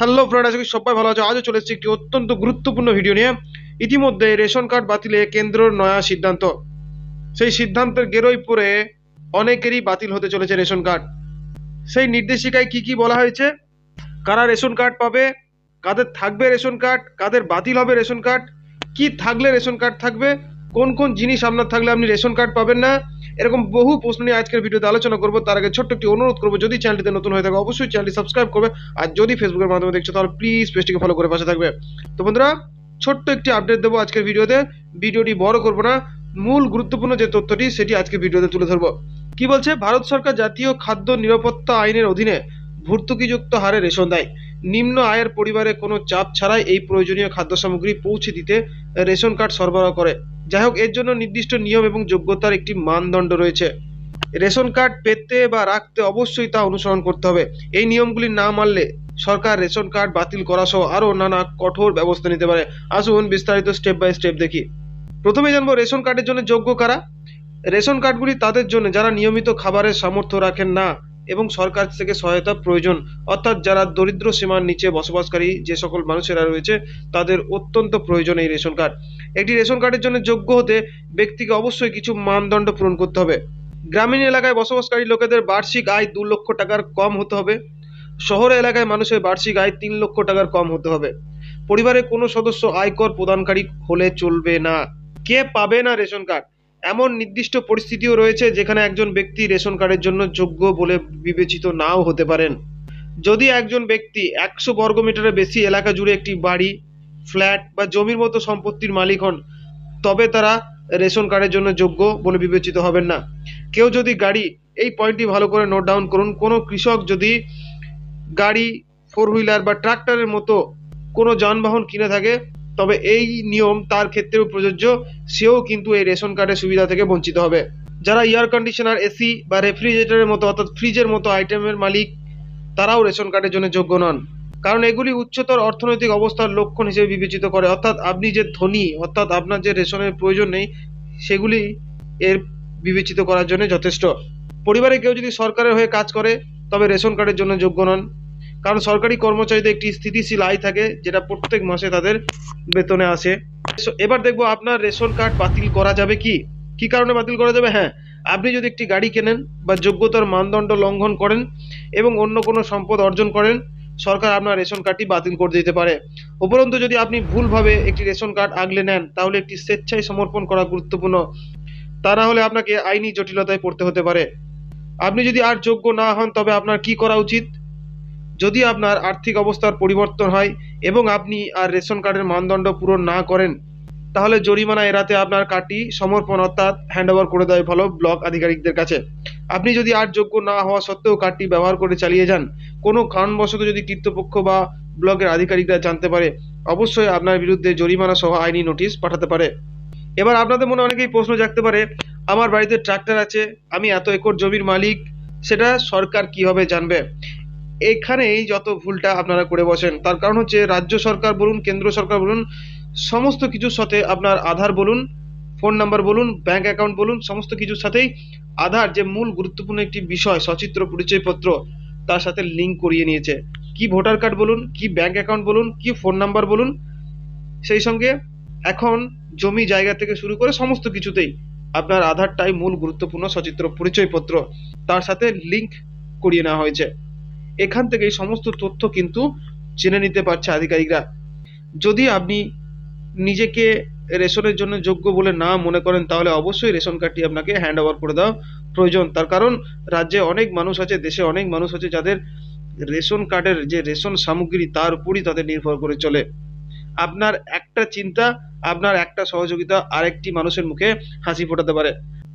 Hello friend আজকে সবাই ভালো আছে। আজও চলে এসেছি একটি অত্যন্ত গুরুত্বপূর্ণ ভিডিও নিয়ে। ইতিমধ্যে রেশন কার্ড বাতিলে কেন্দ্রর নয়া সিদ্ধান্ত। সেই সিদ্ধান্তের গেরোই পরে অনেকেরই বাতিল হতে চলেছে রেশন কার্ড সেই নির্দেশিকায় কি কি বলা হয়েছে? কারা রেশন কার্ড পাবে? কাদের থাকবে রেশন কার্ড কাদের বাতিল হবে রেশন কার্ড কি থাকলে রেশন কার্ড থাকবে? কোন কোন জিনিস আপনার থাকলে আপনি রেশন কার্ড পাবেন না। এরকম বহু প্রশ্ন নিয়ে আজকের ভিডিওতে আলোচনা করব। তার আগে ছোট্ট একটি অনুরোধ করব, যদি চ্যানেলটিতে নতুন হয়ে থাকে, অবশ্যই চ্যানেলটি সাবস্ক্রাইব করবে। আর যদি ফেসবুকের মাধ্যমে দেখছ, তাহলে প্লিজ পেজটিকে ফলো করে পাশে থাকবে। তো বন্ধুরা, ছোট্ট একটি আপডেট দেবো আজকের ভিডিওতে। ভিডিওটি বড় করব না। মূল গুরুত্বপূর্ণ যে তথ্যটি, সেটি আজকে ভিডিওতে তুলে ধরবো। কি বলছে? ভারত সরকার জাতীয় খাদ্য নিরাপত্তা আইনের অধীনে ভর্তুকিযুক্ত হারে রেশন দেয়। নিম্ন আয়ের পরিবারে কোনো চাপ ছাড়াই এই প্রয়োজনীয় খাদ্য সামগ্রী পৌঁছে দিতে রেশন কার্ড সরবরাহ করে। যাই হোক এর জন্য নির্দিষ্ট নিয়ম এবং যোগ্যতার একটি মানদণ্ড রয়েছে। রেশন কার্ড পেতে বা রাখতে অবশ্যই তা অনুসরণ করতে হবে। এই নিয়মগুলি না মানলে সরকার রেশন কার্ড বাতিল করা সহ আরও নানা কঠোর ব্যবস্থা নিতে পারে। আসুন বিস্তারিত স্টেপ বাই স্টেপ দেখি। প্রথমে জানব, রেশন কার্ডের জন্য যোগ্য কারা? রেশন কার্ডগুলি তাদের জন্য, যারা নিয়মিত খাবারের সামর্থ্য রাখেন না এবং সরকার থেকে সহায়তা প্রয়োজন। অর্থাৎ যারা দরিদ্র সীমার নিচে বসবাসকারী যে সকল মানুষেরা রয়েছে, তাদের অত্যন্ত প্রয়োজন এই রেশন কার্ড। একটি রেশন কার্ডের জন্য যোগ্য হতে ব্যক্তিকে অবশ্যই কিছু মানদণ্ড পূরণ করতে হবে। গ্রামীণ এলাকায় বসবাসকারী লোকেদের বার্ষিক আয় দু লক্ষ টাকার কম হতে হবে। শহর এলাকায় মানুষের বার্ষিক আয় তিন লক্ষ টাকার কম হতে হবে। পরিবারের কোনো সদস্য আয়কর প্রদানকারী হলে চলবে না। কে পাবে না রেশন কার্ড? এমন নির্দিষ্ট পরিস্থিতিও রয়েছে যেখানে একজন ব্যক্তি রেশন কার্ডের জন্য যোগ্য বলে বিবেচিত নাও হতে পারেন। যদি একজন ব্যক্তি একশো বর্গমিটারের বেশি এলাকা জুড়ে একটি বাড়ি, ফ্ল্যাট বা জমির মতো সম্পত্তির মালিক হন, তবে তারা রেশন কার্ডের জন্য যোগ্য বলে বিবেচিত হবেন না। কেউ যদি গাড়ি, এই পয়েন্টটি ভালো করে নোট ডাউন করুন, কোনো কৃষক যদি গাড়ি ফোর হুইলার বা ট্রাক্টরের মতো কোনো যানবাহন কিনে থাকে তবে এই নিয়ম তার ক্ষেত্রেও প্রযোজ্য, সেও কিন্তু এই রেশন কার্ডের সুবিধা থেকে বঞ্চিত হবে। যারা এয়ার কন্ডিশনার এসি বা রেফ্রিজারেটরের মতো, অর্থাৎ ফ্রিজের মতো আইটেমের মালিক, তারাও রেশন কার্ডের জন্য যোগ্য নন। কারণ এগুলি উচ্চতর অর্থনৈতিক অবস্থার লক্ষণ হিসেবে বিবেচিত করে। অর্থাৎ আপনি যে ধনী, অর্থাৎ আপনার যে রেশনের প্রয়োজন নেই, সেগুলি এর বিবেচিত করার জন্য যথেষ্ট। পরিবারে কেউ যদি সরকারের হয়ে কাজ করে, তবে রেশন কার্ডের জন্য যোগ্য নন। কারণ সরকারি কর্মচারীদের একটি স্থিতিশীল আয় থাকে, যেটা প্রত্যেক মাসে তাদের বেতনে আসে। এবার দেখব আপনার রেশন কার্ড বাতিল করা যাবে কি? কি কারণে বাতিল করা যাবে? হ্যাঁ আপনি যদি একটি গাড়ি কেনেন বা যোগ্যতার মানদণ্ড লঙ্ঘন করেন এবং অন্য কোনো সম্পদ অর্জন করেন, সরকার আপনার রেশন কার্ডটি বাতিল করে দিতে পারে। উপরন্তু যদি আপনি ভুলভাবে একটি রেশন কার্ড আগলে নেন, তাহলে একটি স্বেচ্ছায় সমর্পণ করা গুরুত্বপূর্ণ। তা না হলে আপনাকে আইনি জটিলতায় পড়তে হতে পারে। আপনি যদি আর যোগ্য না হন, তবে আপনার কি করা উচিত? যদি আপনার আর্থিক অবস্থার পরিবর্তন হয় এবং আপনি আর রেশন কার্ডের মানদণ্ড পূরণ না করেন, তাহলে জরিমানা এড়াতে আপনার কার্ডটি সমর্পণ অর্থাৎ হ্যান্ড ওভার করে দেয় ভালো ব্লক আধিকারিকদের কাছে। আপনি যদি আর যোগ্য না হওয়া সত্ত্বেও কার্ডটি ব্যবহার করে চালিয়ে যান, কোনো কারণবশত যদি কর্তৃপক্ষ বা ব্লকের আধিকারিকরা জানতে পারে, অবশ্যই আপনার বিরুদ্ধে জরিমানা সহ আইনি নোটিশ পাঠাতে পারে। এবার আপনাদের মনে অনেকেই প্রশ্ন জাগতে পারে, আমার বাড়িতে ট্রাক্টর আছে, আমি এত একর জমির মালিক, সেটা সরকার কীভাবে জানবে? এখানেই যত ভুলটা আপনারা করে বসেন, তার কারণ হচ্ছে রাজ্য সরকার বলুন, কেন্দ্র সরকার বলুন, সমস্ত কিছুর সাথে আপনার আধার বলুন, ফোন নাম্বার বলুন ব্যাংক অ্যাকাউন্ট বলুন, সমস্ত কিছুর সাথেই আধার যে মূল গুরুত্বপূর্ণ একটি বিষয়, সচিত্র, পরিচয়পত্র, তার সাথে লিঙ্ক করিয়ে নিয়েছে। কি ভোটার কার্ড বলুন, কি ব্যাংক অ্যাকাউন্ট বলুন, কি ফোন নাম্বার বলুন, সেই সঙ্গে এখন জমি জায়গা থেকে শুরু করে সমস্ত কিছুতেই আপনার আধারটাই মূল গুরুত্বপূর্ণ সচিত্র, পরিচয়পত্র, তার সাথে লিঙ্ক করিয়ে নেওয়া হয়েছে। এখান থেকে এই সমস্ত তথ্য কিন্তু জেনে নিতে পারছে আধিকারিকরা। যদি আপনি নিজেকে রেশনের জন্য যোগ্য বলে না মনে করেন, তাহলে অবশ্যই রেশন কার্ডটি আপনাকে হ্যান্ড ওভার করে দেওয়া প্রয়োজন। তার কারণ, রাজ্যে অনেক মানুষ আছে, দেশে অনেক মানুষ আছে যাদের রেশন কার্ডের যে রেশন সামগ্রী, তার উপরই তাদের নির্ভর করে চলে। আপনার একটা চিন্তা, আপনার একটা সহযোগিতা আরেকটি মানুষের মুখে হাসি ফোটাতে পারে।